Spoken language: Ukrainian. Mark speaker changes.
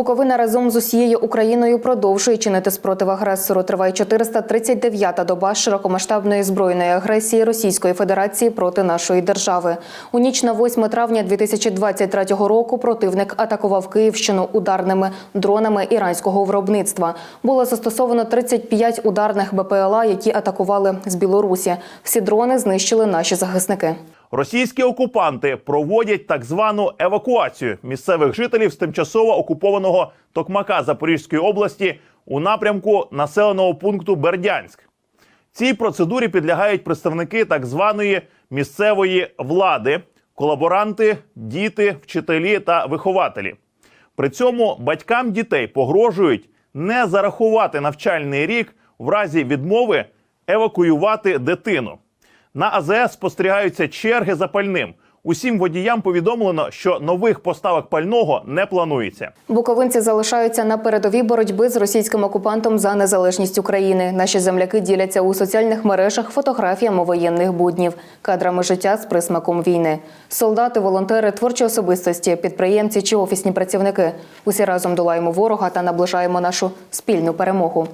Speaker 1: Буковина разом з усією Україною продовжує чинити спротив агресору. Триває 439-та доба широкомасштабної збройної агресії Російської Федерації проти нашої держави. У ніч на 8 травня 2023 року противник атакував Київщину ударними дронами іранського виробництва. Було застосовано 35 ударних БПЛА, які атакували з Білорусі. Всі дрони знищили наші захисники.
Speaker 2: Російські окупанти проводять так звану евакуацію місцевих жителів з тимчасово окупованого Токмака Запорізької області у напрямку населеного пункту Бердянськ. Цій процедурі підлягають представники так званої місцевої влади, колаборанти, діти, вчителі та вихователі. При цьому батькам дітей погрожують не зарахувати навчальний рік в разі відмови евакуювати дитину. На АЗС спостерігаються черги за пальним. Усім водіям повідомлено, що нових поставок пального не планується.
Speaker 1: Буковинці залишаються на передовій боротьби з російським окупантом за незалежність України. Наші земляки діляться у соціальних мережах фотографіями воєнних буднів, кадрами життя з присмаком війни. Солдати, волонтери, творчі особистості, підприємці чи офісні працівники. Усі разом долаємо ворога та наближаємо нашу спільну перемогу.